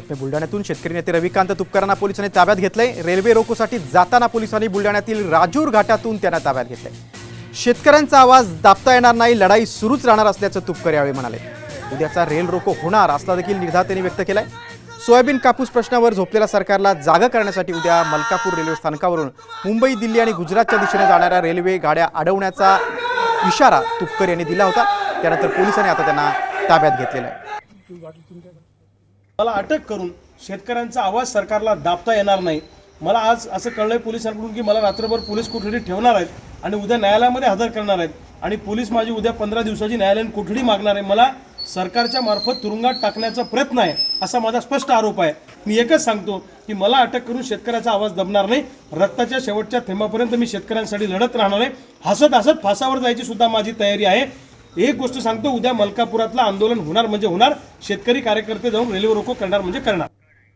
बातमी बुलढाण्यातून शेतकरी नेते रविकांत तुपकरांना पोलिसांनी ताब्यात घेतले रेल्वे रोकोसाठी जाताना पोलिसांनी बुलढाण्यातील राजूर घाटातून त्यांना ताब्यात घेतलंय. शेतकऱ्यांचा आवाज दाबता येणार नाही लढाई सुरूच राहणार असल्याचं तुपकर यावेळी म्हणाले. उद्याचा रेल रोको होणार असला देखील निर्धार त्यांनी व्यक्त केलाय. सोयाबीन कापूस प्रश्नावर झोपलेल्या सरकारला जागा करण्यासाठी उद्या मलकापूर रेल्वे स्थानकावरून मुंबई दिल्ली आणि गुजरातच्या दिशेने जाणाऱ्या रेल्वे गाड्या अडवण्याचा इशारा तुपकर यांनी दिला होता. त्यानंतर पोलिसांनी आता त्यांना ताब्यात घेतलेला आहे. मला अटक करून शेतकऱ्यांचा आवाज सरकारला दाबता येणार नाही. मला आज असं कळलं आहे पोलिसांकडून की मला रात्रभर पोलीस कोठडी ठेवणार आहेत आणि उद्या न्यायालयामध्ये हजर करणार आहेत. आणि पोलीस माझी उद्या पंधरा दिवसाची न्यायालयीन कोठडी मागणार आहे. मला सरकारच्या मार्फत तुरुंगात टाकण्याचा प्रयत्न आहे असा माझा स्पष्ट आरोप आहे. मी एकच सांगतो की मला अटक करून शेतकऱ्याचा आवाज दबणार नाही. रक्ताच्या शेवटच्या थेंबापर्यंत मी शेतकऱ्यांसाठी लढत राहणार आहे. हसत हसत फासावर जायची सुद्धा माझी तयारी आहे. एक गोष्ट सांगतो उद्या मलकापुरातलं आंदोलन होणार म्हणजे होणार. शेतकरी कार्यकर्ते जाऊन रेल्वे रोको करणार म्हणजे करणार.